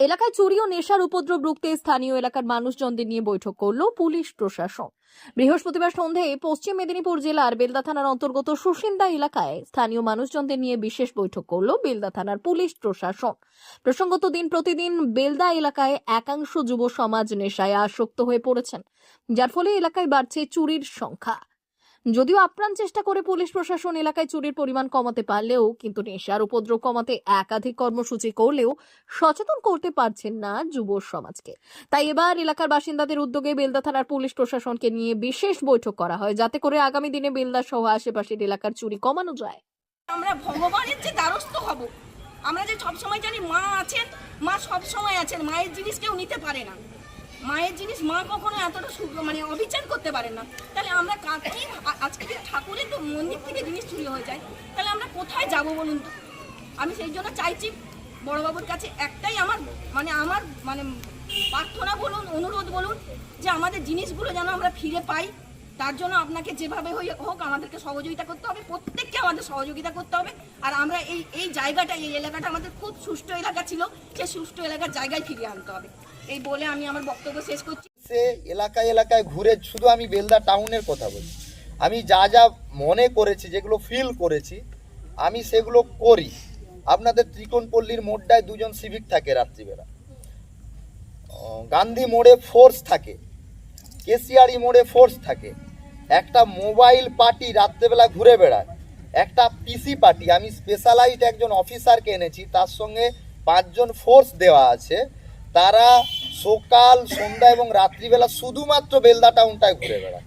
এলাকায় চুরি ও নেশার উপদ্রব রুখতে স্থানীয় এলাকার মানুষজনদের নিয়ে বৈঠক করল পুলিশ প্রশাসন। বৃহস্পতিবার সন্ধ্যায় পশ্চিম মেদিনীপুর জেলার বেলদা থানার অন্তর্গত সুসিন্দা এলাকায় স্থানীয় মানুষজনদের নিয়ে বিশেষ বৈঠক করল বেলদা থানার পুলিশ প্রশাসন। প্রসঙ্গত দিন প্রতিদিন বেলদা এলাকায় একাংশ যুব সমাজ নেশায় আসক্ত হয়ে পড়েছেন, যার ফলে এলাকায় বাড়ছে চুরির সংখ্যা। যদিও আপ্রাণ চেষ্টা করে পুলিশ প্রশাসন এলাকায় চুরির পরিমাণ কমাতে পারলেও কিন্তু নেশার উপদ্রব কমাতে একাধিক কর্মসূচি করলেও সচেতন করতে পারছেন না যুব সমাজকে। তাই এবার এলাকার বাসিন্দাদের উদ্যোগে বেলদা থানার পুলিশ প্রশাসনকে নিয়ে বিশেষ বৈঠক করা হয়, যাতে করে আগামী দিনে বেলদা সহ আশেপাশের এলাকার চুরি কমানো যায়। আমরা ভগবানের যে দ্বারস্থ হব, আমরা যে সবসময় জানি মা আছেন, মা সব সময় আছেন, মায়ের জিনিস কেউ নিতে পারে না। মায়ের জিনিস মা কখনো এতটা সু- মানে অবিচার করতে পারে না। তাহলে আমরা কাকে আজকে যে ঠাকুরের তো মন্দির থেকে জিনিস চুরি হয়ে যায়, তাহলে আমরা কোথায় যাব বলুন তো? আমি সেই জন্য চাইছি বড়বাবুর কাছে একটাই আমার মানে আমার মানে প্রার্থনা বলুন, অনুরোধ বলুন, যে আমাদের জিনিসগুলো যেন আমরা ফিরে পাই। তার জন্য আপনাকে যেভাবে হোক আমাদেরকে সহযোগিতা করতে হবে, প্রত্যেককে আমাদের সহযোগিতা করতে হবে। আর আমরা এই এই জায়গাটা, এই এলাকাটা আমাদের খুব সুষ্ঠু এলাকা ছিল, সেই সুষ্ঠু এলাকার জায়গায় ফিরিয়ে আনতে হবে। এই বলে আমি আমার বক্তব্য শেষ করছি। সে এলাকায় এলাকায় ঘুরে শুধু আমি বেলদা টাউনের কথা বলছি আমি যা যা মনে করেছি, যেগুলো ফিল করেছি, আমি সেগুলো করি। আপনাদের ত্রিকোণপল্লীর মোড়টায় দুজন সিভিক থাকে রাত্রিবেলা। গান্ধী মোড়ে ফোর্স থাকে কেসিয়ারি মোড়ে ফোর্স থাকে। একটা মোবাইল পার্টি রাত্রেবেলা ঘুরে বেড়ায়, একটা পিসি পার্টি আমি স্পেশালাইজড একজন অফিসারকে এনেছি, তার সঙ্গে পাঁচজন ফোর্স দেওয়া আছে। তারা সকাল, সন্ধ্যা এবং রাত্রিবেলা শুধুমাত্র বেলদা টাউনটায় ঘুরে বেড়ায়।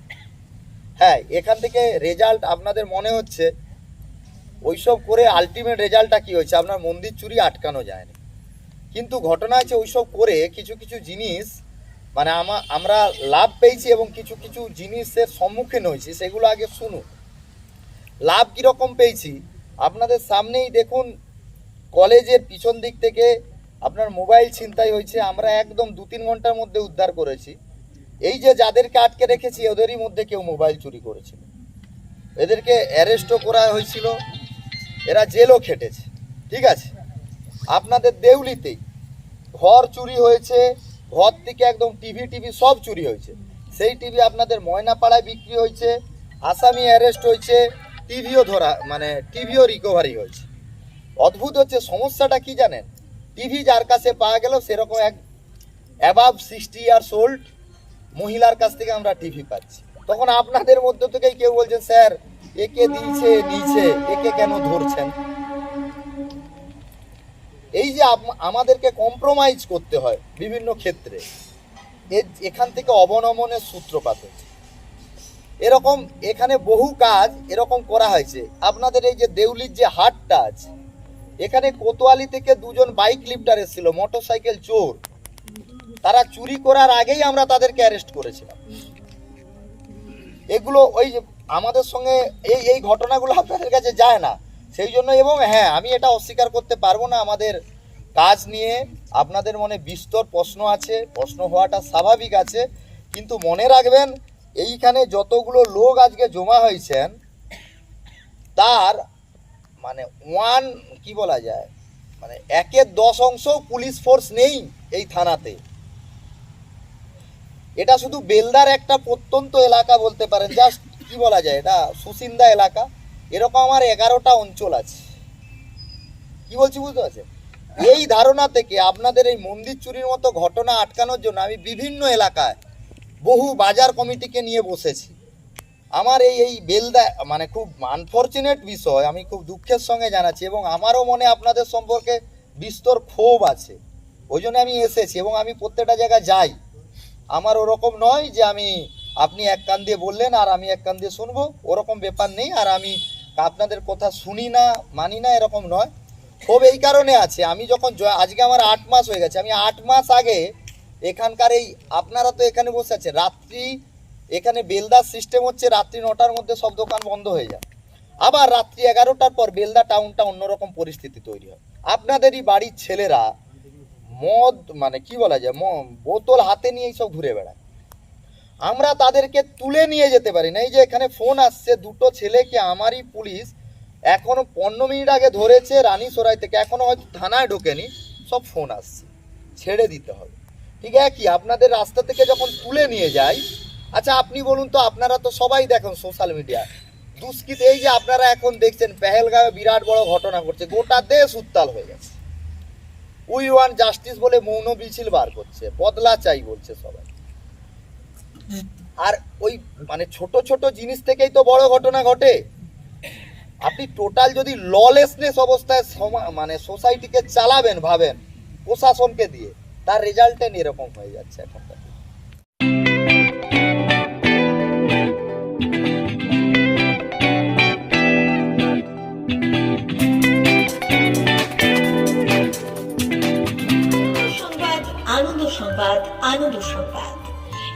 হ্যাঁ এখান থেকে রেজাল্ট আপনাদের মনে হচ্ছে, ওইসব করে আলটিমেট রেজাল্টটা কি হয়েছে? আপনার মন্দির চুরি আটকানো যায়নি। কিন্তু ঘটনা আছে ওইসব করে কিছু কিছু জিনিস মানে আমা, আমরা লাভ পেয়েছি এবং কিছু কিছু জিনিসের সম্মুখীন হয়েছি, সেগুলো আগে শুনুন। লাভ কীরকম পেয়েছি? আপনাদের সামনেই দেখুন, কলেজের পিছন দিক থেকে আপনার মোবাইল ছিনতাই হয়েছে, আমরা একদম দু তিন ঘণ্টার মধ্যে উদ্ধার করেছি। এই যে যাদেরকে আটকে রেখেছি, ওদেরই মধ্যে কেউ মোবাইল চুরি করেছিল। এদেরকে অ্যারেস্টও করা হয়েছিল। এরা জেলও খেটেছে। ঠিক আছে? আপনাদের দেউলিতেই ঘর চুরি হয়েছে, ঘর থেকে একদম টিভি টিভি সব চুরি হয়েছে। সেই টিভি আপনাদের ময়নাপাড়ায় বিক্রি হয়েছে, আসামি অ্যারেস্ট হয়েছে, টিভিও ধরা মানে টিভিও রিকভারি হয়েছে। অদ্ভুত হচ্ছে, সমস্যাটা কি জানেন? টিভি যার কাছে পাওয়া গেল সেরকম এক অ্যাবাভ সিক্সটি ইয়ার্স ওল্ড মহিলার কাছ থেকে আমরা টিভি পাচ্ছি। তখন আপনাদের মধ্য থেকেই কেউ বলছেন, স্যার, একে দিয়েছে নিয়েছে একে কেন ধরছেন এই যে আমাদেরকে কম্প্রোমাইজ করতে হয় বিভিন্ন ক্ষেত্রে। এখান থেকে অবনমনের সূত্রপাত হচ্ছে এরকম এখানে বহু কাজ এরকম করা হয়েছে। আপনাদের এই যে দেউলির যে হাটটা আছে এখানে কোতোয়ালি থেকে দুজন বাইক লিফটার এসেছিল, মোটরসাইকেল চোর। তারা চুরি করার আগেই আমরা তাদেরকে অ্যারেস্ট করেছিলাম। এগুলো ওই আমাদের সঙ্গে এই এই ঘটনাগুলো আপনাদের কাছে যায় না। সেই জন্য এবং হ্যাঁ আমি এটা অস্বীকার করতে পারব না। আমাদের কাজ নিয়ে আপনাদের মনে বিস্তর প্রশ্ন আছে, প্রশ্ন হওয়াটা স্বাভাবিক আছে। কিন্তু মনে রাখবেন, এইখানে যতগুলো লোক আজকে জমা হয়েছেন, তার মানে ওয়ান কি বলা যায়? মানে একের দশ অংশ পুলিশ ফোর্স নেই এই থানাতে। এটা শুধু বেলদার একটা প্রত্যন্ত এলাকা বলতে পারেন জাস্ট কি বলা যায় এটা? সুসিন্দা এলাকা। এরকম আমার এগারোটা অঞ্চল আছে। কি বলছি বুঝতে পারছেন? এই ধারণা থেকে আপনাদের এই মন্দির চুরির মতো ঘটনা আটকানোর জন্য আমি বিভিন্ন এলাকায় বহু বাজার কমিটিকে নিয়ে বসেছি। আমার এই এই বেলদা মানে খুব আনফর্চুনেট বিষয়, আমি খুব দুঃখের সঙ্গে জানাচ্ছি এবং আমারও মনে আপনাদের সম্পর্কে বিস্তর ক্ষোভ আছে। ওই জন্য আমি এসেছি এবং আমি প্রত্যেকটা জায়গায় যাই। আমার ওরকম নয় যে আমি, আপনি এক কান দিয়ে বললেন আর আমি এক কান দিয়ে শুনব, ওরকম ব্যাপার নেই আর আমি আপনাদের কথা শুনি না, মানি না, এরকম নয়। খুব এই কারণে আছে, আমি যখন আজকে আমার আট মাস হয়ে গেছে, আমি আট মাস আগে এখানকার এই, আপনারা তো এখানে বসে আছেন, রাত্রি এখানে বেলদার সিস্টেম হচ্ছে রাত্রি নটার মধ্যে সব দোকান বন্ধ হয়ে যায়। আবার রাত্রি এগারোটার পর বেলদা টাউনটা অন্যরকম পরিস্থিতি তৈরি হয়। আপনাদেরই বাড়ির ছেলেরা মদ মানে কি বলা যায় বোতল হাতে নিয়ে সব ঘুরে বেড়ায়। আমরা তাদেরকে তুলে নিয়ে যেতে পারি না। এই যে এখানে ফোন আসছে, দুটো ছেলেকে, আমারই পুলিশ এখনও পনেরো মিনিট আগে ধরেছে রানী সরাই থেকে। এখনও হয়তো থানায় ঢোকেনি, সব ফোন আসছে। ছেড়ে দিতে হবে। ঠিক একই, আপনাদের রাস্তা থেকে যখন তুলে নিয়ে যাই আচ্ছা আপনি বলুন তো, আপনারা তো সবাই দেখেন সোশ্যাল মিডিয়া দুষ্কৃত, এই যে আপনারা এখন দেখছেন, পেহেলগাঁওয়ে বিরাট বড় ঘটনা ঘটছে, গোটা দেশ উত্তাল হয়ে গেছে। উই ওয়ান জাস্টিস বলে মৌন মিছিল বার করছে, বদলা চাই বলছে সবাই। আর ওই মানে ছোট ছোট জিনিস থেকেই তো বড় ঘটনা ঘটে। আপনি টোটাল যদি ললেসনেস অবস্থায় মানে সোসাইটিকে চালাবেন, ভাবেন, প্রশাসনকে দিয়ে, তার রেজাল্টেন এরকম হয়ে যাচ্ছে এখনকার